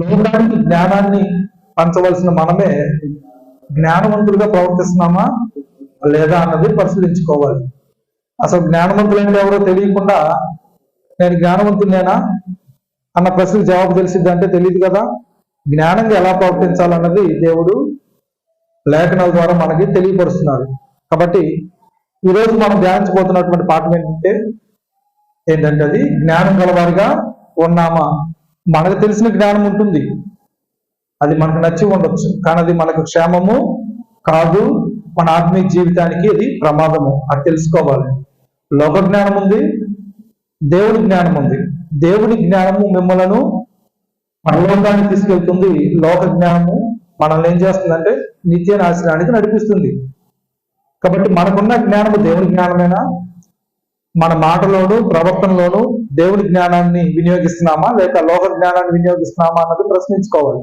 లోకానికి జ్ఞానాన్ని పంచవలసిన మనమే జ్ఞానవంతులుగా ప్రవర్తిస్తున్నామా లేదా అన్నది పరిశీలించుకోవాలి. అసలు జ్ఞానవంతులంటే ఎవరో తెలియకుండా నేను జ్ఞానవంతునేనా అన్న ప్రశ్నకు జవాబు తెలిసిద్ది అంటే తెలియదు కదా. జ్ఞానంగా ఎలా ప్రవర్తించాలన్నది దేవుడు లేఖనాల ద్వారా మనకి తెలియపరుస్తున్నాడు. కాబట్టి ఈరోజు మనం ధ్యానించబోతున్నటువంటి పాఠం ఏంటంటే ఏంటంటే అది జ్ఞానం గలవారిగా ఉన్నామా? మనకు తెలిసిన జ్ఞానం ఉంటుంది. అది మనకు నచ్చి ఉండొచ్చు. కానీ అది మనకు క్షేమము కాదు. మన ఆత్మీయ జీవితానికి అది ప్రమాదము. అది తెలుసుకోవాలి. లోక జ్ఞానం ఉంది. దేవుడి జ్ఞానం ఉంది. దేవుడి జ్ఞానము మిమ్మలను పరలోకానికి తీసుకెళ్తుంది. లోక జ్ఞానము మనల్ని ఏం చేస్తుందంటే నిత్య నాశనానికి నడిపిస్తుంది. కాబట్టి మనకున్న జ్ఞానము దేవుడి జ్ఞానమేనా? మన మాటలోను ప్రవర్తనలోను దేవుడి జ్ఞానాన్ని వినియోగిస్తున్నామా లేక లోక జ్ఞానాన్ని వినియోగిస్తున్నామా అన్నది ప్రశ్నించుకోవాలి.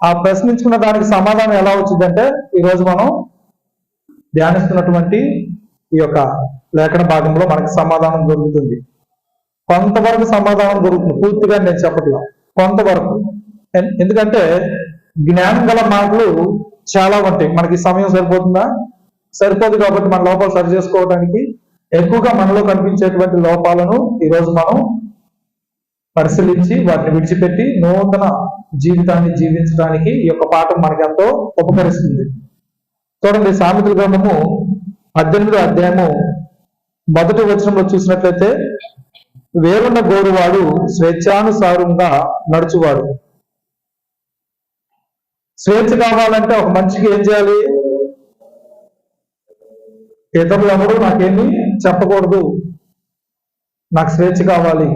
ఆ ప్రశ్నించుకున్న దానికి సమాధానం ఎలా వచ్చిందంటే ఈరోజు మనం ధ్యానిస్తున్నటువంటి ఈ యొక్క లేఖన భాగంలో మనకి సమాధానం దొరుకుతుంది. కొంతవరకు సమాధానం దొరుకుతుంది. పూర్తిగా నేను చెప్పట్లా. కొంతవరకు. ఎందుకంటే జ్ఞానం గల మాటలు చాలా ఉంటాయి. మనకి సమయం సరిపోతుందా? సరిపోదు కాబట్టి మన లోపల సరి చేసుకోవడానికి ఎక్కువగా మనలో కనిపించేటువంటి లోపాలను ఈరోజు మనం పరిశీలించి వాటిని విడిచిపెట్టి నూతన జీవితాన్ని జీవించడానికి ఈ యొక్క పాఠం మనకి ఎంతో ఉపకరిస్తుంది. చూడండి సామెతల గ్రంథము పద్దెనిమిదో అధ్యాయము మొదటి వచనంలో చూసినట్లయితే వేరున్న గోరువాడు స్వేచ్ఛానుసారంగా నడుచువాడు. స్వేచ్ఛ కావాలంటే ఒక మనిషికి ఏం చేయాలి? ఇతరులు ఎవరు నాకేమి చెప్పకూడదు. నాకు స్వేచ్ఛ కావాలి.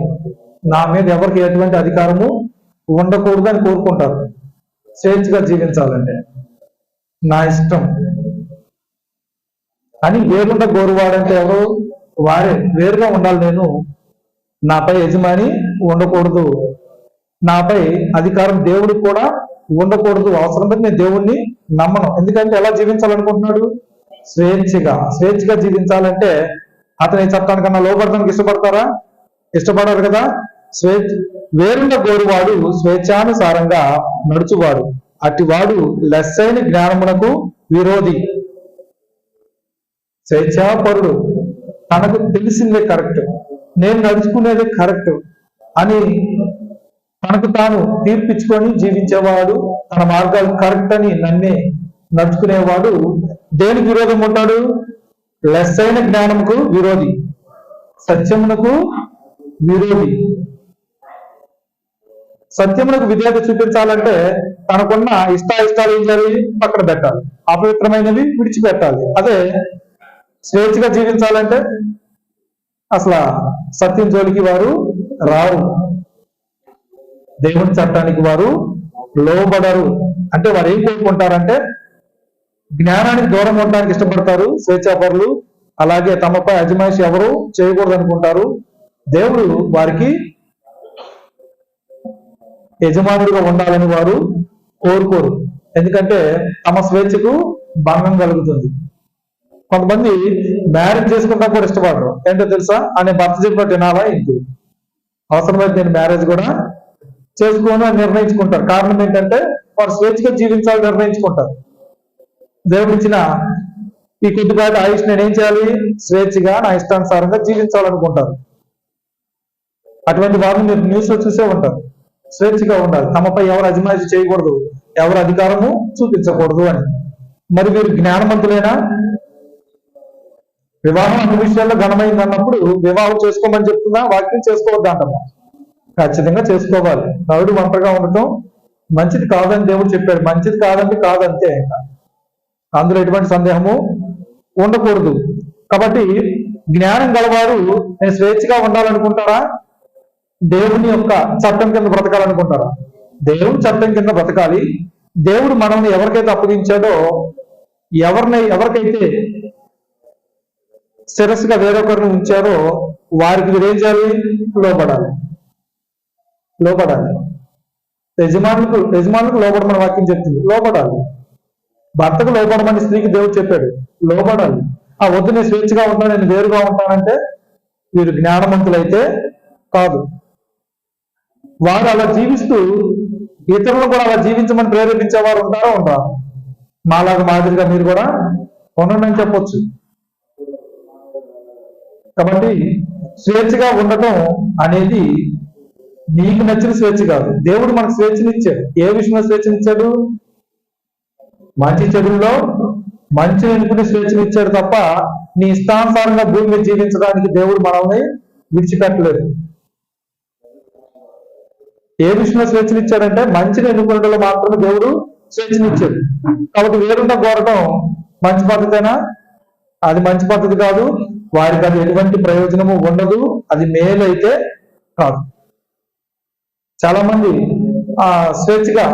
నా మీద ఎవరికి ఎటువంటి అధికారము ఉండకూడదు అని కోరుకుంటారు. స్వేచ్ఛగా జీవించాలంటే. నా ఇష్టం. అని వేరుండ గోరువాడంటే ఎవరు? వారే. వేరుగా ఉండాలి నేను. నాపై యజమాని ఉండకూడదు. నాపై అధికారం దేవుడికి కూడా ఉండకూడదు. అవసరమైతే నేను దేవుణ్ణి నమ్మను. ఎందుకంటే ఎలా జీవించాలనుకుంటున్నాడు? స్వేచ్ఛగా. స్వేచ్ఛగా జీవించాలంటే అతని చట్టానికన్నా లోపడతానికి ఇష్టపడతారా? ఇష్టపడరు కదా? స్వేచ్ఛ వేరున్న గోరువాడు స్వేచ్ఛానుసారంగా నడుచువాడు. అటివాడు లెస్సైన జ్ఞానమునకు విరోధి. స్వేచ్ఛాపరుడు తనకు తెలిసిందే కరెక్ట్. నేను నడుచుకునేది కరెక్ట్ అని తనకు తాను తీర్పిచ్చుకొని జీవించేవాడు తన మార్గాలు కరెక్ట్ అని నన్నే నడుచుకునేవాడు దేనికి విరోధం ఉంటాడు? లెస్ అయిన జ్ఞానముకు విరోధి సత్యమునకు విరోధి. సత్యమునకు విధేయత చూపించాలంటే తనకున్న ఇష్టాయిష్టాలు ఏం చేయాలి? పక్కన పెట్టాలి. అపవిత్రమైనవి విడిచిపెట్టాలి. అదే స్వేచ్ఛగా జీవించాలంటే అసలు సత్యం జోలికి వారు రారు. దేవుని చట్టానికి వారు లోబడరు. అంటే వారు ఏం కోరుకుంటారంటే జ్ఞానానికి దూరం ఉండడానికి ఇష్టపడతారు స్వేచ్ఛాపరులు. అలాగే తమపై అజమాయిషి ఎవరు చేయకూడదు అనుకుంటారు దేవుడు వారికి యజమానుడిగా ఉండాలని వారు కోరుకోరు. ఎందుకంటే తమ స్వేచ్ఛకు భంగం కలుగుతుంది. కొంతమంది మ్యారేజ్ చేసుకుంటా కూడా ఇష్టపడరు. ఏంటో తెలుసా? అనే భర్త చెప్పినట్టు వినాలా ఇంటి అవసరమైతే నేను మ్యారేజ్ కూడా చేసుకోను అని నిర్ణయించుకుంటారు. కారణం ఏంటంటే వారు స్వేచ్ఛగా జీవించాలని నిర్ణయించుకుంటారు. దేవుడిచ్చిన ఈ కొద్దిపాటి ఆయుష్ నేను ఏం చేయాలి? స్వేచ్ఛగా నా ఇష్టానుసారంగా జీవించాలనుకుంటారు. అటువంటి వారిని మీరు న్యూస్లో చూసే ఉంటారు. స్వేచ్ఛగా ఉండాలి. తమపై ఎవరు అజమాయిషి చేయకూడదు ఎవరు అధికారము చూపించకూడదు అని. మరి వీరు జ్ఞానవంతులైనా? వివాహం అన్ని విషయాల్లో ఘనమైంది అన్నప్పుడు వివాహం చేసుకోమని చెప్తుందా? వాక్యం చేసుకోవద్దు అంటాము? ఖచ్చితంగా చేసుకోవాలి. నరుడు ఒంటరిగా ఉండటం మంచిది కాదని దేవుడు చెప్పాడు. మంచిది కాదంటే కాదంతే ఇంకా అందులో ఎటువంటి సందేహము ఉండకూడదు. కాబట్టి జ్ఞానం గలవారు నేను స్వేచ్ఛగా ఉండాలనుకుంటారా? దేవుని యొక్క చట్టం కింద బ్రతకాలనుకుంటారా? దేవుని చట్టం కింద బ్రతకాలి. దేవుడు మనల్ని ఎవరికైతే అప్పగించాడో ఎవరినై ఎవరికైతే శిరస్సుగా వేరొకరిని ఉంచారో వారికి మీరు ఏం చేయాలి? లోపడాలి లోపడాలి యజమానులకు యజమానులకు లోపడమని వాక్యం చెప్తుంది. లోపడాలి భర్తకు లోపడమని స్త్రీకి దేవుడు చెప్పాడు లోపడాలి ఆ వద్దు నేను స్వేచ్ఛగా ఉంటాను నేను వేరుగా ఉంటానంటే వీరు జ్ఞానవంతులైతే కాదు. వారు అలా జీవిస్తూ ఇతరులు కూడా అలా జీవించమని ప్రేరేపించే వారు ఉంటారా ఉంటారు మాలాగా మాదిరిగా మీరు కూడా ఉండండి అని చెప్పొచ్చు. కాబట్టి స్వేచ్ఛగా ఉండటం అనేది నీకు నచ్చిన స్వేచ్ఛ కాదు. దేవుడు మనకు స్వేచ్ఛనిచ్చాడు. ఏ విషయంలో స్వేచ్ఛనిచ్చాడు? మంచి చెడుల్లో మంచి స్వేచ్ఛను ఇచ్చాడు తప్ప నీ ఇష్టానుసారంగా భూమి మీద జీవించడానికి దేవుడు మనల్ని విడిచిపెట్టలేదు. ఏ విషయంలో స్వేచ్ఛనిచ్చాడంటే మంచిని ఎన్నుకునేటలో మాత్రమే దేవుడు స్వేచ్ఛనిచ్చాడు కాబట్టి వేరున్న కోరటం మంచి పద్ధతేనా? అది మంచి పద్ధతి కాదు. వారికి అది ఎటువంటి ప్రయోజనము ఉండదు. అది మేలైతే కాదు. చాలా మంది ఆ స్వేచ్ఛగా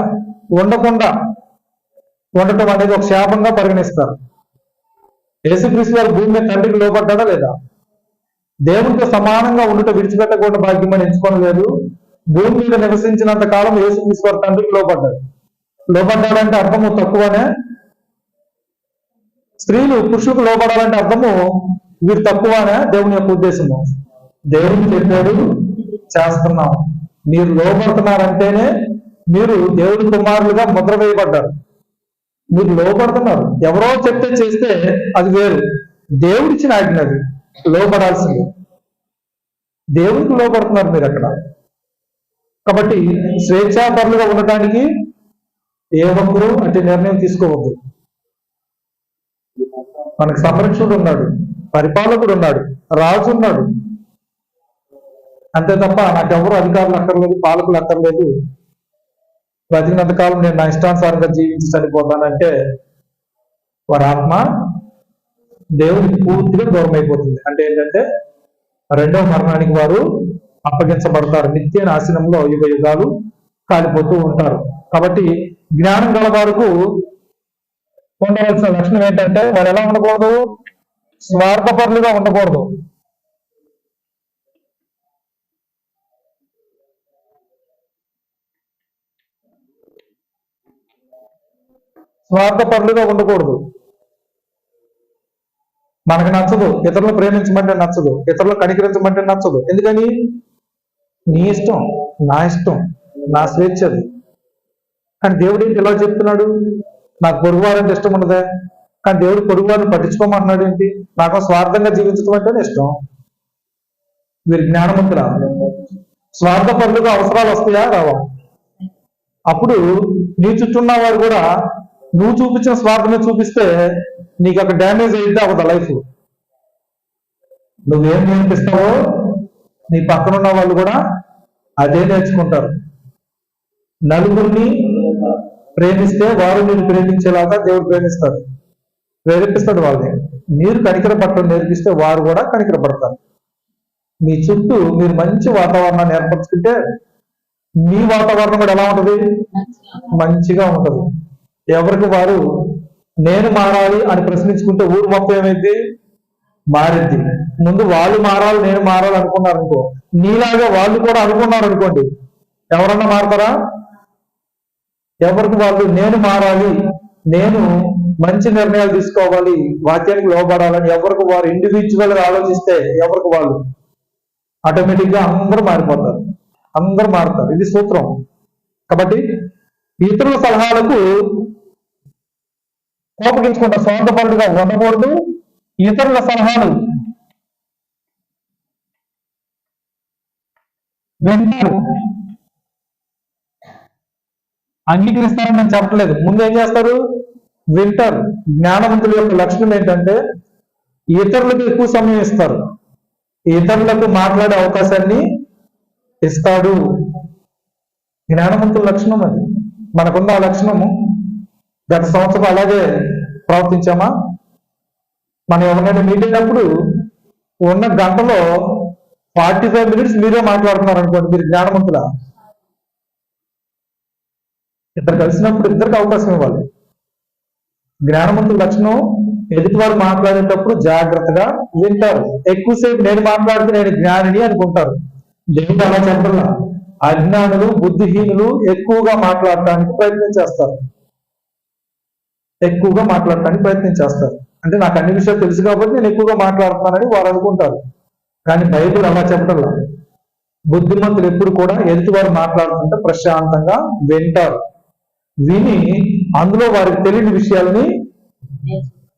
ఉండకుండా ఉండటం అనేది ఒక శాపంగా పరిగణిస్తారు. యేసుక్రీస్తు వారు భూమి మీద తండ్రికి లోపడ్డా లేదా? దేవునితో సమానంగా ఉండటం విడిచిపెట్టకుండా భాగ్యమని ఎంచుకోలేదు భూమి మీద నివసించినంత కాలం యేసుక్రీస్తు వారు తండ్రికి లోపడ్డాడు లోపడ్డాడంటే అర్థము తక్కువనే. స్త్రీలు పురుషులకు లోపడాలంటే అర్థము వీరు తక్కువనే దేవుని యొక్క ఉద్దేశము. దేవుని చెప్పాడు చేస్తున్నాం. మీరు లోపడుతున్నారంటేనే మీరు దేవుడి కుమారులుగా ముద్ర వేయబడ్డారు. మీరు లోపడుతున్నారు ఎవరో చెప్తే చేస్తే అది వేరు. దేవుడిచ్చిన ఆజ్ఞ అది. లోపడాల్సింది దేవుడికి లోపడుతున్నారు మీరు అక్కడ. కాబట్టి స్వేచ్ఛాపరులుగా ఉండటానికి ఏ ఒక్కరూ అట్టి నిర్ణయం తీసుకోవద్దు. మనకు సంరక్షకుడు ఉన్నాడు. పరిపాలకుడు ఉన్నాడు. రాజు ఉన్నాడు. అంతే తప్ప నాకెవరు అధికారులు అక్కర్లేదు పాలకులు అక్కర్లేదు. బ్రతికినంత కాలం నేను నా ఇష్టానుసారంగా జీవించి చనిపోతానంటే వారి ఆత్మ దేవుడికి పూర్తిగా దూరం అయిపోతుంది అంటే ఏంటంటే రెండవ మరణానికి వారు అప్పగించబడతారు. నిత్య నాశనంలో యుగ యుగాలు కాలిపోతూ ఉంటారు. కాబట్టి జ్ఞానం గల వారికి ఉండవలసిన లక్షణం ఏంటంటే వారు ఎలా ఉండకూడదు? స్వార్థపరులుగా ఉండకూడదు. స్వార్థపరులుగా ఉండకూడదు. మనకు నచ్చదు. ఇతరులు ప్రేమించమంటే నచ్చదు. ఇతరులు కనికరించమంటే నచ్చదు. ఎందుకని? నీ ఇష్టం నా ఇష్టం నా స్వేచ్ఛ అది. కానీ దేవుడు ఏంటి ఇలా చెప్తున్నాడు? నాకు పొరుగువారంటే ఇష్టం ఉండదే? కానీ దేవుడు పొరుగువారిని పట్టించుకోమంటున్నాడు ఏంటి? నాకు స్వార్థంగా జీవించడం అంటే ఇష్టం. వీరి జ్ఞానవంతుల స్వార్థపరులుగా అవసరాలు వస్తాయా? రావా. అప్పుడు నీ చుట్టూ ఉన్న వారు కూడా నువ్వు చూపించిన స్వార్థమే చూపిస్తే నీకు అక్కడ డ్యామేజ్ అయితే అవ్వదు లైఫ్? నువ్వేం నేర్పిస్తావో నీ పక్కన ఉన్న వాళ్ళు కూడా అదే నేర్చుకుంటారు. నలుగురిని ప్రేమిస్తే వారు నేను ప్రేమించేలాగా దేవుడు ప్రేమిస్తారు ప్రేరేపిస్తాడు వాళ్ళని. మీరు కనికర పట్టడం నేర్పిస్తే వారు కూడా కనికర పడతారు. మీ చుట్టూ మీరు మంచి వాతావరణాన్ని ఏర్పరచుకుంటే మీ వాతావరణం కూడా ఎలా ఉంటది? మంచిగా ఉంటుంది. ఎవరికి వారు నేను మారాలి అని ప్రశ్నించుకుంటే ఊరు మొత్తం ఏమైంది? మారింది. ముందు వాళ్ళు మారాలి నేను మారాలి అనుకున్నారు అనుకో. నీలాగా వాళ్ళు కూడా అనుకున్నారు అనుకోండి. ఎవరన్నా మారతారా? ఎవరికి వాళ్ళు నేను మారాలి నేను మంచి నిర్ణయాలు తీసుకోవాలి వాక్యానికి లోబడాలని ఎవరికి వారు ఇండివిజువల్గా ఆలోచిస్తే ఎవరికి వాళ్ళు? ఆటోమేటిక్గా అందరూ మారిపోతారు. అందరూ మారుతారు. ఇది సూత్రం. కాబట్టి ఇతరుల సలహాలకు కోపగించుకుంటూ స్వార్థపరుడుగా ఉండకూడదు. ఇతరుల సలహాలు వింటారు. అంగీకరిస్తారని నేను చెప్పట్లేదు. ముందు ఏం చేస్తారు? వింటారు. జ్ఞానవంతుల యొక్క లక్షణం ఏంటంటే ఇతరులకు ఎక్కువ సమయం ఇస్తారు. ఇతరులకు మాట్లాడే అవకాశాన్ని ఇస్తాడు. జ్ఞానవంతుల లక్షణం అది. మనకున్న ఆ లక్షణము? గత సంవత్సరం అలాగే ప్రవర్తించామా? మనం ఎవరినైనా మీటింగ్ అప్పుడు ఉన్న గంటలో ఫార్టీ ఫైవ్ మినిట్స్ మీరే మాట్లాడుతున్నారు అనుకోండి మీరు జ్ఞానవంతులా? ఇద్దరు కలిసినప్పుడు ఇద్దరికి అవకాశం ఇవ్వాలి. జ్ఞానవంతుల లక్షణం ఎదుటి వారు మాట్లాడేటప్పుడు జాగ్రత్తగా వింటారు. ఎక్కువసేపు నేను మాట్లాడితే నేను జ్ఞానిని అనుకుంటారు. దేవుడు అలా చెప్పలా అజ్ఞానులు బుద్ధిహీనులు ఎక్కువగా మాట్లాడటానికి ప్రయత్నం చేస్తారు. ఎక్కువగా మాట్లాడటానికి ప్రయత్నం చేస్తారు. అంటే నాకు అన్ని విషయాలు తెలుసు కాబట్టి నేను ఎక్కువగా మాట్లాడుతున్నానని వారు అనుకుంటారు. కానీ బైబుల్ అలా చెప్పటంలా. బుద్ధిమంతులు ఎప్పుడు కూడా ఎదుటి వారు మాట్లాడుతుంటే ప్రశాంతంగా వింటారు. విని అందులో వారికి తెలియని విషయాలని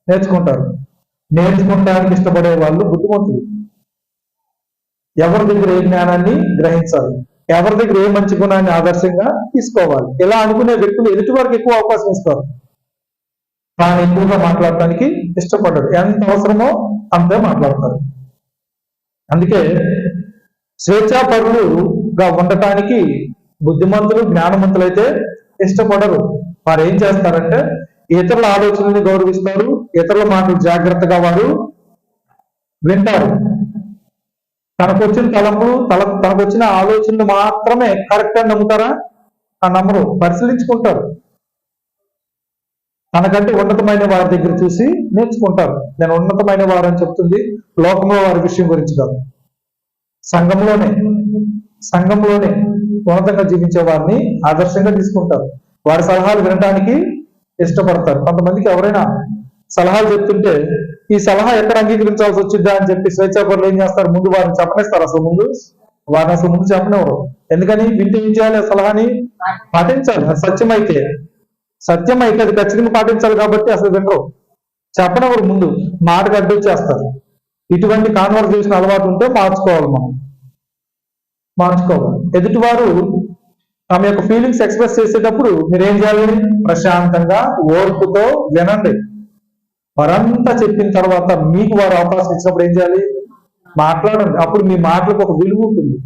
నేర్చుకుంటారు. నేర్చుకుంటానికి ఇష్టపడే వాళ్ళు బుద్ధిమంతులు. ఎవరి దగ్గర ఏ జ్ఞానాన్ని గ్రహించాలి? ఎవరి దగ్గర ఏ మంచి గుణాన్ని ఆదర్శంగా తీసుకోవాలి? ఇలా అనుకునే వ్యక్తులు ఎదుటి వారికి ఎక్కువ అవకాశం ఇస్తారు. తాను ఎక్కువగా మాట్లాడటానికి ఇష్టపడ్డాడు? ఎంత అవసరమో అంతే మాట్లాడతారు అందుకే స్వేచ్ఛాపరులుగా ఉండటానికి బుద్ధిమంతులు జ్ఞానవంతులైతే ఇష్టపడరు. వారు ఏం చేస్తారంటే ఇతరుల ఆలోచనల్ని గౌరవిస్తారు ఇతరుల మాటలు జాగ్రత్తగా వారు వింటారు. తనకు వచ్చిన తలంపు తల తనకు వచ్చిన ఆలోచనలు మాత్రమే కరెక్ట్ అని నమ్ముతారా? ఆ నమ్మరు. పరిశీలించుకుంటారు. తనకంటే ఉన్నతమైన వారి దగ్గర చూసి నేర్చుకుంటారు. నేను ఉన్నతమైన వారు అని చెప్తుంది. లోకంలో వారి విషయం గురించి కాదు. సంఘంలోనే సంఘంలోనే ఉన్నతంగా జీవించే వారిని ఆదర్శంగా తీసుకుంటారు. వారి సలహాలు వినడానికి ఇష్టపడతారు. కొంతమందికి ఎవరైనా సలహాలు చెప్తుంటే ఈ సలహా ఎక్కడ అంగీకరించాల్సి వచ్చిందా? అని చెప్పి స్వేచ్ఛాపరులు ఏం చేస్తారు? ముందు వారిని చెప్పనేస్తారు అసలు ముందు. వారిని అసలు ముందు చెప్పనివ్వరు. ఎందుకని? వింటే ఆ సలహాని పాటించాలి. అది సత్యం అయితే అది ఖచ్చితంగా పాటించాలి కాబట్టి అసలు వినరు. చెప్పనవరు ముందు మాటకు అడ్డొచ్చేస్తారు ఇటువంటి కాన్వర్జేషన్ అలవాటు ఉంటే మార్చుకోవాలి మనం. మార్చుకోవాలి. ఎదుటివారు తమ యొక్క ఫీలింగ్స్ ఎక్స్ప్రెస్ చేసేటప్పుడు మీరేం చేయాలి? ప్రశాంతంగా ఓర్పుతో వినండి. వారంతా చెప్పిన తర్వాత మీకు వారు అవకాశం ఇచ్చినప్పుడు ఏం చేయాలి? మాట్లాడండి. అప్పుడు మీ మాటలకు ఒక విలువ ఉంటుంది.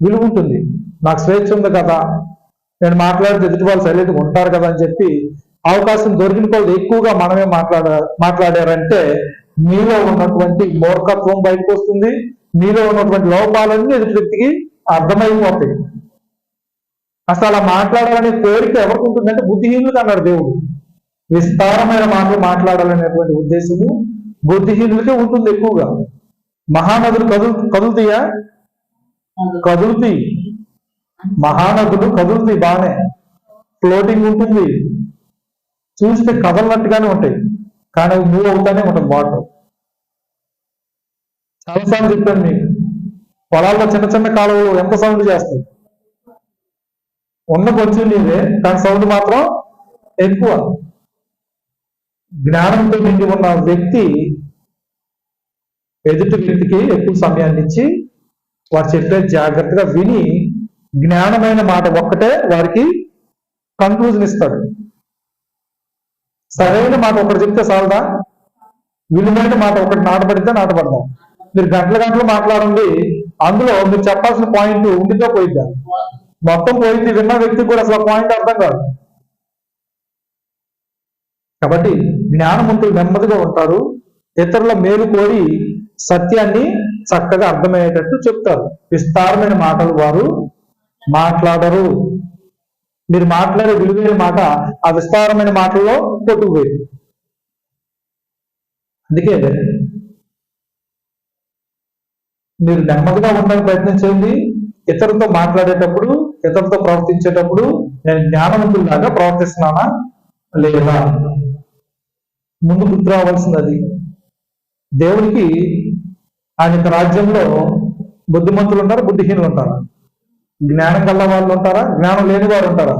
విలువ ఉంటుంది. నాకు స్వేచ్ఛ ఉంది కదా. నేను మాట్లాడితే ఎదుటి వాళ్ళు సైలెంట్గా ఉంటారు కదా అని చెప్పి అవకాశం దొరికిన కొద్ది ఎక్కువగా మనమే మాట్లాడ మాట్లాడారంటే మీలో ఉన్నటువంటి మూర్ఖత్వం బయటకు వస్తుంది. మీలో ఉన్నటువంటి లోపాలన్నీ ఎదుటి వ్యక్తికి అర్థమైపోతాయి. అసలు అలా మాట్లాడాలనే కోరిక ఎవరికి ఉంటుందంటే బుద్ధిహీనులకు అన్నాడు దేవుడు. విస్తారమైన మాటలు మాట్లాడాలనేటువంటి ఉద్దేశము బుద్ధిహీనులకే ఉంటుంది ఎక్కువగా. మహానదులు కదులు కదులుతాయా. కదులుతాయి. మహానదులు కదులుతాయి బాగానే ఫ్లోటింగ్ ఉంటుంది. చూస్తే కదలనట్టుగానే ఉంటాయి. కానీ అవి మూవ్ అవుతానే ఉంటుంది వాటర్ చాలాసార్లు చెప్పాను మీకు. పొలాల్లో చిన్న చిన్న కాలువలు ఎంత సౌండ్ చేస్తాయి? ఉన్న కొంచెం నీవే కానీ సౌండ్ మాత్రం ఎక్కువ. జ్ఞానంతో నిండి ఉన్న వ్యక్తి ఎదుటి వ్యక్తికి ఎక్కువ సమయాన్ని ఇచ్చి వారు చెప్పేది జాగ్రత్తగా విని జ్ఞానమైన మాట ఒక్కటే వారికి కంక్లూజన్ ఇస్తాడు. సరైన మాట ఒకటి చెప్తే చాలదా? విలువైన మాట ఒకటి నాటబడితే నాటబడదాం. మీరు గంటల గంటలు మాట్లాడండి అందులో మీరు చెప్పాల్సిన పాయింట్ ఉండితో పోయిద్దా? మొత్తం పోయింది విన్న వ్యక్తికి కూడా అసలు పాయింట్ అర్థం కాదు. కాబట్టి జ్ఞానవంతులు నెమ్మదిగా ఉంటారు ఇతరుల మేలు కోరి సత్యాన్ని చక్కగా అర్థమయ్యేటట్టు చెప్తారు. విస్తారమైన మాటలు వారు మాట్లాడరు. మీరు మాట్లాడే విలువైన మాట ఆ విస్తారమైన మాటల్లో కొట్టుకుపోయింది అందుకే మీరు నెమ్మదిగా ఉండడానికి ప్రయత్నం చేయండి. ఇతరులతో మాట్లాడేటప్పుడు ఇతరులతో ప్రవర్తించేటప్పుడు నేను జ్ఞానవంతుల్లాగా ప్రవర్తిస్తున్నానా లేదా? ముందు గుర్తు రావాల్సింది అది దేవుడికి ఆయన రాజ్యంలో బుద్ధిమంతులు ఉంటారు బుద్ధిహీనులు ఉంటారు జ్ఞానం కల వాళ్ళు ఉంటారా? జ్ఞానం లేని వారు ఉంటారా?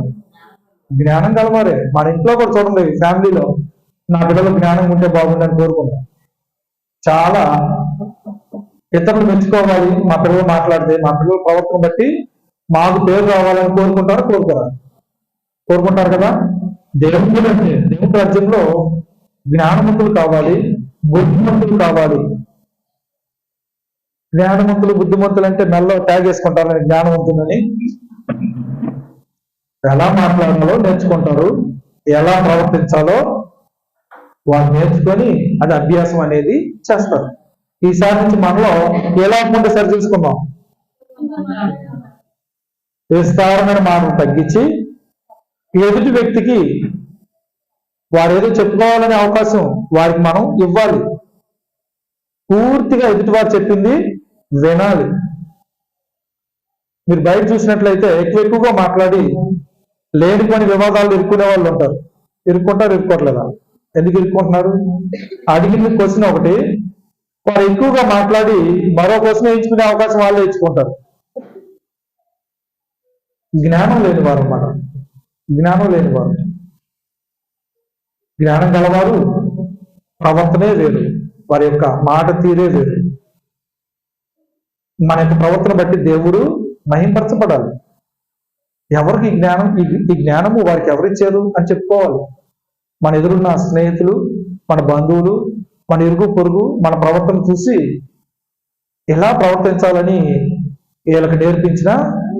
జ్ఞానం కలవారే మన ఇంట్లో కూడా చూడండి ఫ్యామిలీలో. నా పిల్లలు జ్ఞానం ఉంటే బాగుందని కోరుకుంటాం. చాలా ఇతరులు మెచ్చుకోవాలి. మా పిల్లలు మాట్లాడితే మా పిల్లల ప్రవర్తన బట్టి మాకు పేరు రావాలని కోరుకుంటారా? కోరుకోరా? కోరుకుంటారు కదా? దేవుడు దేవుడి రాజ్యంలో జ్ఞానవంతులు కావాలి బుద్ధిమంతులు కావాలి. జ్ఞానవంతులు బుద్ధిమంతులు అంటే మెల్ల ట్యాగ్ వేసుకుంటారు జ్ఞానవంతులని ఎలా మాట్లాడాలో నేర్చుకుంటారు ఎలా ప్రవర్తించాలో వారు నేర్చుకొని అది అభ్యాసం అనేది చేస్తారు. ఈసారి నుంచి మనలో ఎలా ఉంటే సరి చూసుకుందాం. విస్తారమైన మాటలు తగ్గించి ఎదుటి వ్యక్తికి వారు ఏదో చెప్పుకోవాలనే అవకాశం వారికి మనం ఇవ్వాలి. పూర్తిగా ఎదుటి వారు చెప్పింది వినాలి. మీరు బయట చూసినట్లయితే ఎక్కువ ఎక్కువగా మాట్లాడి లేని పని వివాదాలు ఇరుక్కునే వాళ్ళు ఉంటారు. ఇరుక్కుంటారు ఇరుక్కోవట్లేదా ఎందుకు ఇరుక్కుంటున్నారు? అడిగిన క్వశ్చన్ ఒకటి వారు ఎక్కువగా మాట్లాడి మరో క్వశ్చన్ ఎంచుకునే అవకాశం వాళ్ళు ఎంచుకుంటారు జ్ఞానం లేని వారు అన్నమాట. జ్ఞానం లేని వారు. జ్ఞానం గలవారు ప్రవర్తనే వేరు. వారి యొక్క మాట తీరే వేరు. మన యొక్క ప్రవర్తన బట్టి దేవుడు మహింపరచబడాలి. ఎవరికి ఈ జ్ఞానం ఈ ఈ జ్ఞానము వారికి ఎవరిచ్చారు అని చెప్పుకోవాలి. మన ఎదురున్న స్నేహితులు మన బంధువులు మన ఇరుగు పొరుగు మన ప్రవర్తన చూసి ఎలా ప్రవర్తించాలని వీళ్ళకి నేర్పించిన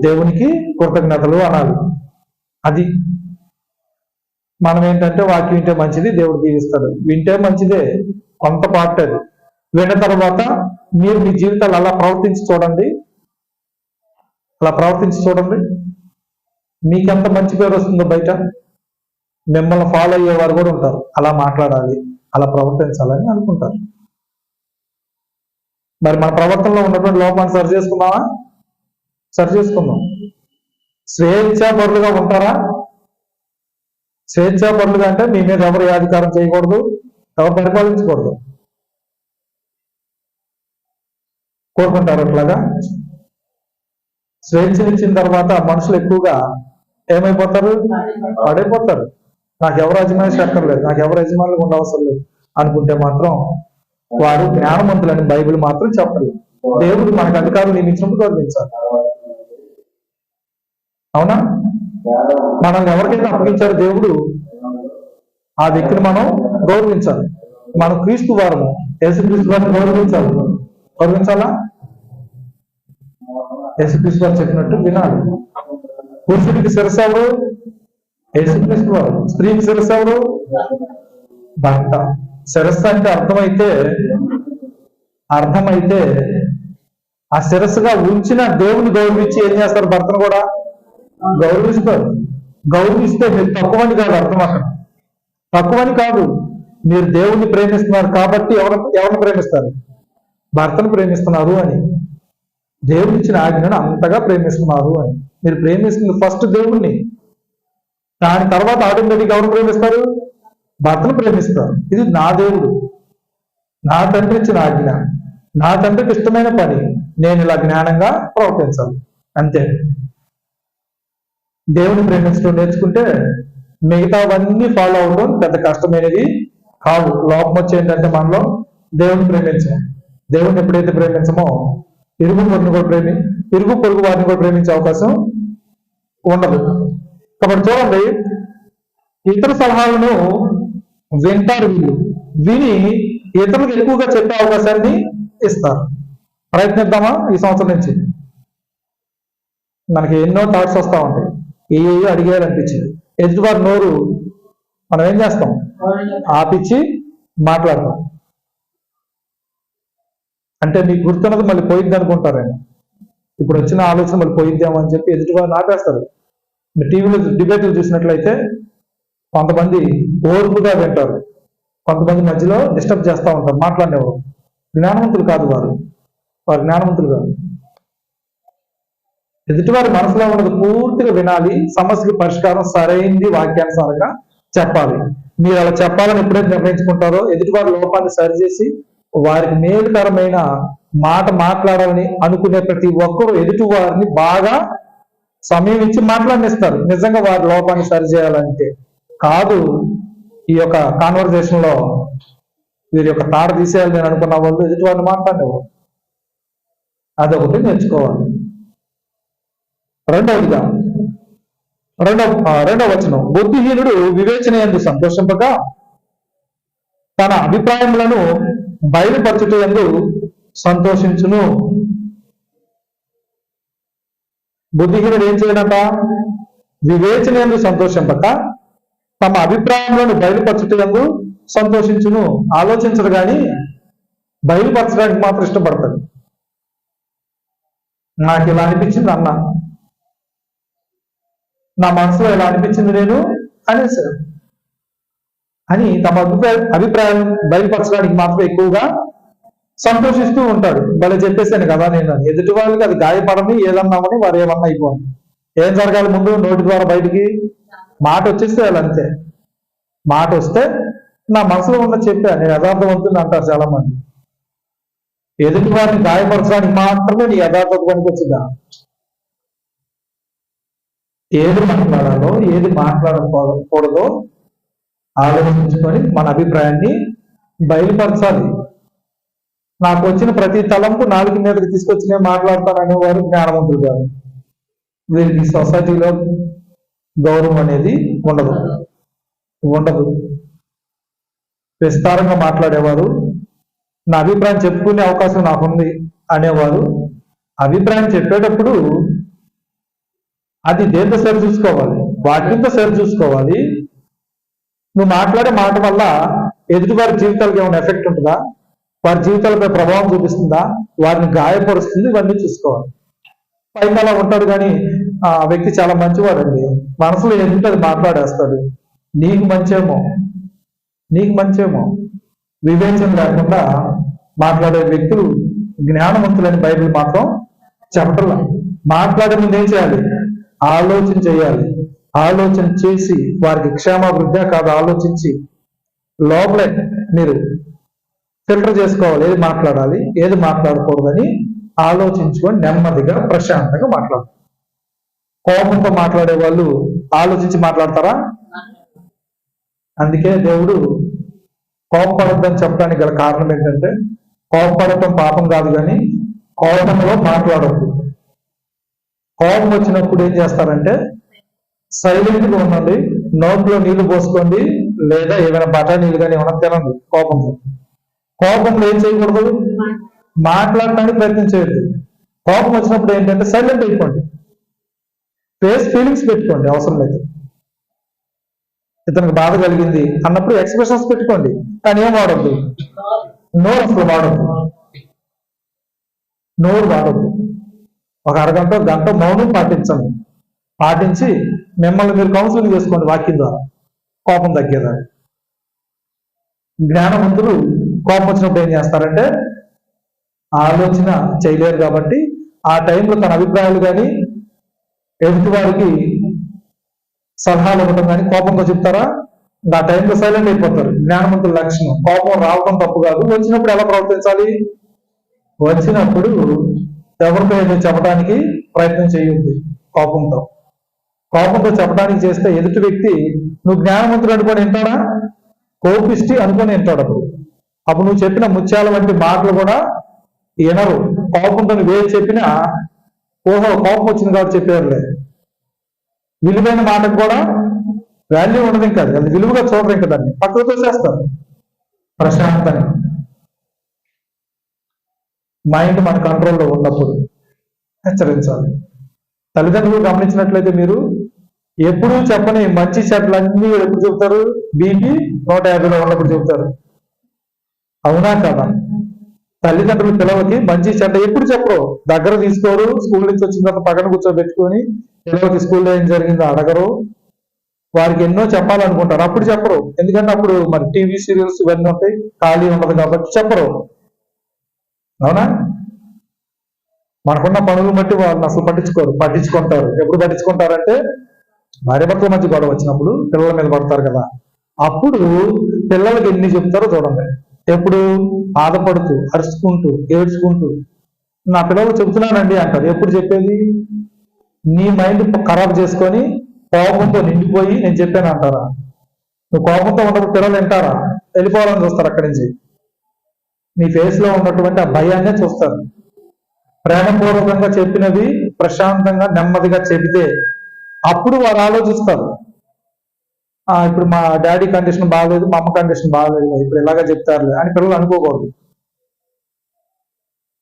దేవునికి కృతజ్ఞతలు అనాలి. అది మనం ఏంటంటే వాక్యం వింటే మంచిది దేవుడు దీవిస్తాడు. వింటే మంచిదే కొంత పార్ట్ అది. విన్న తర్వాత మీరు మీ జీవితాలు అలా ప్రవర్తించి చూడండి. అలా ప్రవర్తించి చూడండి. మీకెంత మంచి పేరు వస్తుందో బయట? మిమ్మల్ని ఫాలో అయ్యేవారు కూడా ఉంటారు. అలా మాట్లాడాలి. అలా ప్రవర్తించాలని అనుకుంటారు. మరి మన ప్రవర్తనలో ఉన్నటువంటి లోపాన్ని సరి చేసుకున్నావా సరి చేసుకుందాం. స్వేచ్ఛాపరులుగా ఉంటారా? స్వేచ్ఛాపరులుగా అంటే మీ మీద ఎవరు అధికారం చేయకూడదు? ఎవరు పరిపాలించకూడదు? కోరుకుంటారు అట్లాగా స్వేచ్ఛనిచ్చిన తర్వాత మనుషులు ఎక్కువగా ఏమైపోతారు? పడైపోతారు. నాకు ఎవరు అజమాయిషి అక్కర్లేదు నాకు ఎవరు యజమానులు ఉండవసరం లేదు. అనుకుంటే మాత్రం వారు జ్ఞానవంతులని బైబిల్ మాత్రం చెప్పలేదు దేవుడు మనకు అధికారులు నియమించినప్పుడు గౌరవించాలి అవునా? మనల్ని ఎవరికైతే అప్పగించారు దేవుడు ఆ వ్యక్తిని మనం గౌరవించాలి. మనం క్రీస్తు వారము యేసుక్రీస్తు వారిని గౌరవించాలి. గౌరవించాలా యేసుక్రీస్తు వారు చెప్పినట్టు వినాలి. పురుషుడికి శిరస్సు ఎవరు? యేసుక్రీస్తు వారు. స్త్రీకి శిరస్సు భర్త. శిరస్సు అంటే అర్థమైతే అర్థమైతే ఆ శిరస్సుగా ఉంచిన దేవుని గౌరవించి ఏం చేస్తారు భర్తను కూడా? గౌరవిస్తారు. గౌరవిస్తే మీరు తక్కువని కాదు అర్థం అక్కడ. తక్కువని కాదు. మీరు దేవుణ్ణి ప్రేమిస్తున్నారు కాబట్టి ఎవరు ఎవరిని ప్రేమిస్తారు? భర్తను ప్రేమిస్తున్నారు అని. దేవుడు ఇచ్చిన ఆజ్ఞను అంతగా ప్రేమిస్తున్నారు అని. మీరు ప్రేమిస్తుంది ఫస్ట్ దేవుణ్ణి. దాని తర్వాత ఆటోమేటిక్ ఎవరు ప్రేమిస్తారు? భర్తను ప్రేమిస్తారు. ఇది నా దేవుడు. నా తండ్రి ఇచ్చిన ఆజ్ఞ. నా తండ్రికి ఇష్టమైన పని. నేను ఇలా జ్ఞానంగా ప్రవర్తించాలి. అంతే. దేవుని ప్రేమించడం నేర్చుకుంటే మిగతావన్నీ ఫాలో అవడం పెద్ద కష్టమైనది కావు లోపం వచ్చేంటంటే మనలో దేవుని ప్రేమించం దేవుణ్ణి ఎప్పుడైతే ప్రేమించమో ఇరుగు పొరుగుని కూడా ప్రేమి ఇరుగు పొరుగు వారిని కూడా ప్రేమించే అవకాశం ఉండదు. కాబట్టి చూడండి ఇతర సలహాలను వింటారు వీళ్ళు. విని ఇతరులకు ఎక్కువగా చెప్పే అవకాశాన్ని ఇస్తారు. ప్రయత్నిద్దామా ఈ సంవత్సరం నుంచి? మనకి ఎన్నో థాట్స్ వస్తూ ఉంటాయి. ఏ అడిగేయాలనిపించింది. ఎదుటివారి నోరు మనం ఏం చేస్తాం? ఆపిచ్చి మాట్లాడతాం. అంటే మీకు గుర్తున్నది మళ్ళీ పోయిద్ది ఆయన ఇప్పుడు వచ్చిన ఆలోచన మళ్ళీ పోయిద్దాం అని చెప్పి ఎదుటివారిని ఆపేస్తారు. మీరు టీవీలో డిబేట్లు చూసినట్లయితే కొంతమంది ఓర్పుగా వింటారు. కొంతమంది మధ్యలో డిస్టర్బ్ చేస్తూ ఉంటారు మాట్లాడేవారు జ్ఞానవంతులు కాదు వారు. వారు జ్ఞానవంతులు కాదు. ఎదుటివారి మనసులో ఉన్నది పూర్తిగా వినాలి సమస్యకి పరిష్కారం సరైంది వాక్యానుసారంగా చెప్పాలి. మీరు అలా చెప్పాలని ఎప్పుడైతే నిర్ణయించుకుంటారో ఎదుటివారి లోపాన్ని సరిచేసి వారికి మేలుకరమైన మాట మాట్లాడాలని అనుకునే ప్రతి ఒక్కరూ ఎదుటి వారిని బాగా సమయం ఇచ్చి మాట్లాడిస్తారు నిజంగా వారి లోపాన్ని సరిచేయాలంటే కాదు ఈ యొక్క కాన్వర్జేషన్లో వీరి యొక్క తాడ తీసేయాలి నేను అనుకున్న వాళ్ళు ఎదుటి వారిని మాట్లాడేవారు. అదొకటి నేర్చుకోవాలి. రెండవదిగా రెండవ రెండవ వచనం బుద్ధిహీనుడు వివేచన ఎందు సంతోషింపగా తన అభిప్రాయములను బయలుపరచుట ఎందు సంతోషించును. బుద్ధిహీనుడు ఏం చేయడట? వివేచన ఎందు సంతోషింపక తమ అభిప్రాయంలోను బయలుపరచుట ఎందు సంతోషించును. ఆలోచించడు గాని బయలుపరచడానికి మాత్రం ఇష్టపడతాడు. నాకు ఇలా అనిపించింది అన్న? నా మనసులో ఇలా అనిపించింది నేను? అనేసాడు అని తమ అభిప్రాయ అభిప్రాయం బయలుపరచడానికి మాత్రం ఎక్కువగా సంతోషిస్తూ ఉంటాడు వాళ్ళు చెప్పేసాను కదా నేను. ఎదుటి వాళ్ళకి అది గాయపడని ఏదన్నామని వారు ఏమన్నా అయిపోండి ఏం జరగాలి ముందు? నోటి ద్వారా బయటికి మాట వచ్చేస్తే వాళ్ళు అంతే. మాట వస్తే నా మనసులో ఉన్న చెప్పా నేను యథార్థవంతుని అంటారు చాలా మంది ఎదుటి వారిని గాయపరచడానికి మాత్రమే నీ యథార్థత పనికొచ్చిందా? ఏది మాట్లాడాలో ఏది మాట్లాడకూడదో ఆలోచించుకొని మన అభిప్రాయాన్ని బయలుపరచాలి. నాకు వచ్చిన ప్రతి తలంపు నాలుగు మీదకి తీసుకొచ్చి నేను మాట్లాడతాననే వారు జ్ఞానవంతులు కాదు. వీరికి సొసైటీలో గౌరవం అనేది ఉండదు. ఉండదు. విస్తారంగా మాట్లాడేవారు నా అభిప్రాయం చెప్పుకునే అవకాశం నాకుంది అనేవారు అభిప్రాయం చెప్పేటప్పుడు అది దేంతో సరి చూసుకోవాలి? వాటితో సరి చూసుకోవాలి? నువ్వు మాట్లాడే మాట వల్ల ఎదుటి వారి జీవితాలకు ఏమైనా ఎఫెక్ట్ ఉంటుందా? వారి జీవితాలపై ప్రభావం చూపిస్తుందా? వారిని గాయపరుస్తుంది? ఇవన్నీ చూసుకోవాలి. పైన అలా ఉంటాడు కానీ ఆ వ్యక్తి చాలా మంచివాడండి. మనసులో ఏంటంటే అది మాట్లాడేస్తాడు? నీకు మంచేమో. నీకు మంచేమో. వివేచన లేకుండా మాట్లాడే వ్యక్తులు జ్ఞానవంతులని బైబిల్ మాత్రం చెప్పటంలా. మాట్లాడే ముందు ఏం చేయాలి? ఆలోచన చేయాలి. ఆలోచన చేసి వారికి క్షేమాభివృద్ధి కాదు ఆలోచించి లోపలే మీరు ఫిల్టర్ చేసుకోవాలి. ఏది మాట్లాడాలి ఏది మాట్లాడకూడదని ఆలోచించుకొని నెమ్మదిగా ప్రశాంతంగా మాట్లాడాలి కోపంతో మాట్లాడే వాళ్ళు ఆలోచించి మాట్లాడతారా? అందుకే దేవుడు కోపపడద్దని చెప్పడానికి గల కారణం ఏంటంటే కోపపడటం పాపం కాదు కానీ కోపంలో మాట్లాడద్దు. కోపం వచ్చినప్పుడు ఏం చేస్తారంటే సైలెంట్గా ఉండండి. నోట్లో నీళ్ళు పోసుకోండి. లేదా ఏమైనా బఠానీలు కానీ ఏమైనా తినండి. కోపంలో కోపంలో ఏం చేయకూడదు? మాట్లాడటానికి ప్రయత్నం చేయొద్దు. కోపం వచ్చినప్పుడు ఏంటంటే సైలెంట్ అయిపోండి. ఫేస్ ఫీలింగ్స్ పెట్టుకోండి అవసరం లేదు. ఇతనికి బాధ కలిగింది అన్నప్పుడు ఎక్స్ప్రెషన్స్ పెట్టుకోండి. కానీ ఏం వాడద్దు? నోరు అసలు వాడద్దు. నోరు వాడద్దు. ఒక అరగంట గంట మౌనం పాటించండి. పాటించి మిమ్మల్ని మీరు కౌన్సిలింగ్ చేసుకోండి వాక్యం ద్వారా. కోపం తగ్గేదాన్ని. జ్ఞానవంతులు కోపం వచ్చినప్పుడు ఏం చేస్తారంటే ఆలోచన చేయలేరు కాబట్టి ఆ టైంలో తన అభిప్రాయాలు కానీ ఎదుటి వారికి సలహాలు ఇవ్వడం కానీ కోపంతో చెప్తారా? ఆ టైంలో సైలెంట్ అయిపోతారు. జ్ఞానవంతుల లక్షణం. కోపం రావడం తప్పు కాదు. వచ్చినప్పుడు ఎలా ప్రవర్తించాలి? వచ్చినప్పుడు ఎవరితో ఏదో చెప్పడానికి ప్రయత్నం చేయొద్దు కోపంతో. కోపంతో చెప్పడానికి చేస్తే ఎదుటి వ్యక్తి నువ్వు జ్ఞానవంతుడు అనుకొని వింటాడా కోపిష్టి అనుకొని వింటాడు అప్పుడు. అప్పుడు నువ్వు చెప్పిన ముత్యాల వంటి మాటలు కూడా వినరు. కోపంతో వేరు చెప్పినా ఓహో కోపం వచ్చింది కాబట్టి చెప్పారులే విలువైన మాటకు కూడా వాల్యూ ఉండదు ఇంకా. అది విలువగా చూడరు ఇంకా దాన్ని. పక్కకు చేస్తారు ప్రశాంతంగా. మైండ్ మన కంట్రోల్లో ఉన్నప్పుడు హెచ్చరించాలి. తల్లిదండ్రులు గమనించినట్లయితే మీరు ఎప్పుడు చెప్పని మంచి చెట్లు అన్ని ఎప్పుడు చెప్తారు? బీపీ నూట యాభైలో ఉన్నప్పుడు చెప్తారు. అవునా కదా? తల్లిదండ్రులు పిల్లలకి మంచి చెడ్డ ఎప్పుడు చెప్పరు. దగ్గర తీసుకోరు స్కూల్ నుంచి వచ్చిన తర్వాత పక్కన కూర్చోబెట్టుకొని పిల్లలకి స్కూల్లో ఏం జరిగిందో అడగరు. వారికి ఎన్నో చెప్పాలనుకుంటారు. అప్పుడు చెప్పరు. ఎందుకంటే అప్పుడు మరి టీవీ సీరియల్స్ ఇవన్నీ ఉంటాయి. ఖాళీ ఉండదు కాబట్టి చెప్పరు. అవునా? మనకున్న పనులు బట్టి వాళ్ళని అసలు పట్టించుకోరు. పట్టించుకుంటారు. ఎప్పుడు పట్టించుకుంటారంటే భార్య భర్తల మధ్య గొడవ వచ్చినప్పుడు పిల్లల మీద పడతారు కదా. అప్పుడు పిల్లలకి ఎన్ని చెప్తారో చూడండి. ఎప్పుడు బాధపడుతూ అరుచుకుంటూ ఏడ్చుకుంటూ నా పిల్లలు చెబుతున్నానండి అంటారు. ఎప్పుడు చెప్పేది? నీ మైండ్ ఖరాబ్ చేసుకొని కోపంతో నిండిపోయి నేను చెప్పాను అంటారా? నువ్వు కోపంతో ఉన్నప్పుడు పిల్లలు వింటారా? వెళ్ళిపోవాలని చూస్తారు అక్కడి నుంచి. నీ ఫేస్లో ఉన్నటువంటి ఆ భయాన్నే చూస్తారు. ప్రేమపూర్వకంగా చెప్పినది ప్రశాంతంగా నెమ్మదిగా చెబితే అప్పుడు వారు ఆలోచిస్తారు ఇప్పుడు మా డాడీ కండిషన్ బాగాలేదు మా అమ్మ కండిషన్ బాగాలేదు ఇప్పుడు ఇలాగా చెప్తారులే అని పిల్లలు అనుకోకూడదు.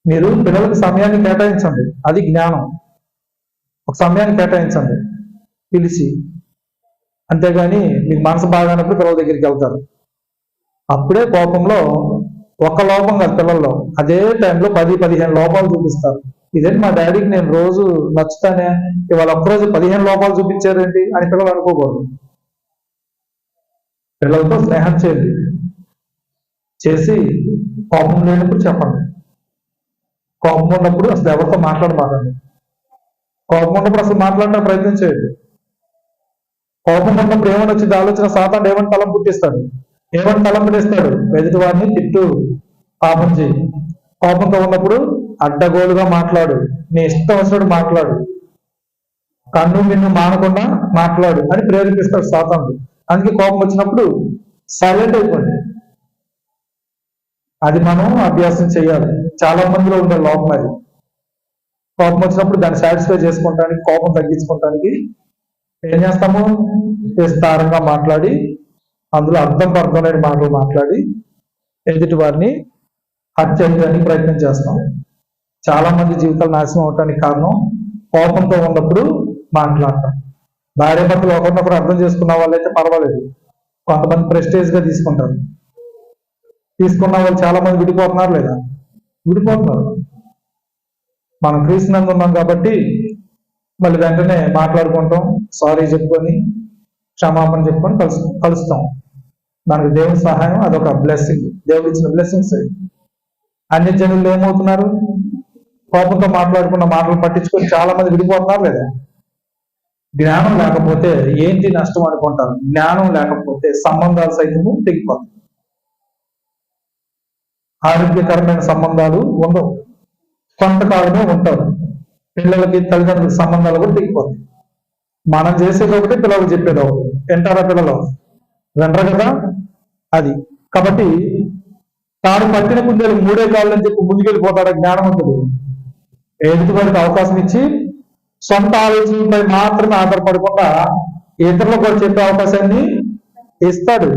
మీరు పిల్లలకు సమయాన్ని కేటాయించండి. అది జ్ఞానం. ఒక సమయాన్ని కేటాయించండి. పిలిచి. అంతేగాని మీకు మనసు బాగానప్పుడు పిల్లల దగ్గరికి వెళ్తారు. అప్పుడే కోపంలో ఒక లోపం కాదు పిల్లల్లో. అదే టైంలో పది పదిహేను లోపాలు చూపిస్తారు. ఇదేంటి మా డాడీకి నేను రోజు నచ్చుతానే? ఇవాళ ఒక్కరోజు పదిహేను లోపాలు చూపించారేంటి? అని పిల్లలు అనుకోకూడదు. పిల్లలతో స్నేహం చేయండి. చేసి కోపం లేనప్పుడు చెప్పండి. కోపం ఉన్నప్పుడు అసలు ఎవరితో మాట్లాడమాకండి. కోపం ఉన్నప్పుడు అసలు మాట్లాడడానికి ప్రయత్నం చేయండి. కోపం ఉన్నప్పుడు ఏమని వచ్చింది? ఆలోచన సాతాను ఏమని తలం పుట్టిస్తాడు ఏమని తలం పుట్టిస్తాడు ఎదుటి వారిని తిట్టు పాపం చేయి. కోపంతో ఉన్నప్పుడు అడ్డగోలుగా మాట్లాడు. నీ ఇష్టం వచ్చినట్టు మాట్లాడు. కన్ను మిన్ను మానకుండా మాట్లాడు అని ప్రేరేపిస్తాడు సాతాను అందుకే కోపం వచ్చినప్పుడు సైలెంట్ అయిపోండి. అది మనం అభ్యాసం చేయాలి. చాలా మందిలో ఉండే లోపం అది. కోపం వచ్చినప్పుడు దాన్ని సాటిస్ఫై చేసుకోవటానికి కోపం తగ్గించుకోవటానికి ఏం చేస్తాము? విస్తారంగా మాట్లాడి అందులో అర్థం పర్థం లేని మాటలు మాట్లాడి ఎదుటి వారిని హత్య చేయడానికి ప్రయత్నం చేస్తాం చాలా మంది జీవితాలు నాశనం అవటానికి కారణం కోపంతో ఉన్నప్పుడు మాట్లాడటం. భార్య భర్తలు ఒకరినొకరు అర్థం చేసుకున్న వాళ్ళైతే పర్వాలేదు. కొంతమంది ప్రెస్టేజ్గా తీసుకుంటారు. తీసుకున్న వాళ్ళు చాలా మంది విడిపోతున్నారు లేదా? విడిపోతున్నారు. మనం క్రీస్తునందు ఉన్నాం కాబట్టి మళ్ళీ వెంటనే మాట్లాడుకుంటాం సారీ చెప్పుకొని క్షమాపణ చెప్పుకొని కలుసు కలుస్తాం. మనకు దేవుని సహాయం అదొక బ్లెస్సింగ్ దేవుడు ఇచ్చిన బ్లెస్సింగ్స్ అన్ని జనులు ఏమవుతున్నారు? కోపంతో మాట్లాడుకున్న మాటలు పట్టించుకొని చాలా మంది విడిపోతున్నారు లేదా? జ్ఞానం లేకపోతే ఏంటి నష్టం అనుకుంటారు? జ్ఞానం లేకపోతే సంబంధాలు సైతము తెగిపోతాయి. ఆరోగ్యకరమైన సంబంధాలు ఉండవు. కొంతకాలమే ఉంటారు. పిల్లలకి తల్లిదండ్రులకి సంబంధాలు కూడా తెగిపోతాయి. మనం చేసేది ఒకటి పిల్లలకు చెప్పేది ఒకటి. వింటారా పిల్లలు? వినరు కదా? అది. కాబట్టి తాను పట్టిన కుందేలు మూడే కాళ్ళు అని చెప్పి ముందుకెళ్ళిపోతాడు జ్ఞానం ఉంటుంది వాడికి అవకాశం ఇచ్చి సొంత ఆలోచనలపై మాత్రమే ఆధారపడకుండా ఇతరులకు కూడా చెప్పే అవకాశాన్ని ఇస్తాడు.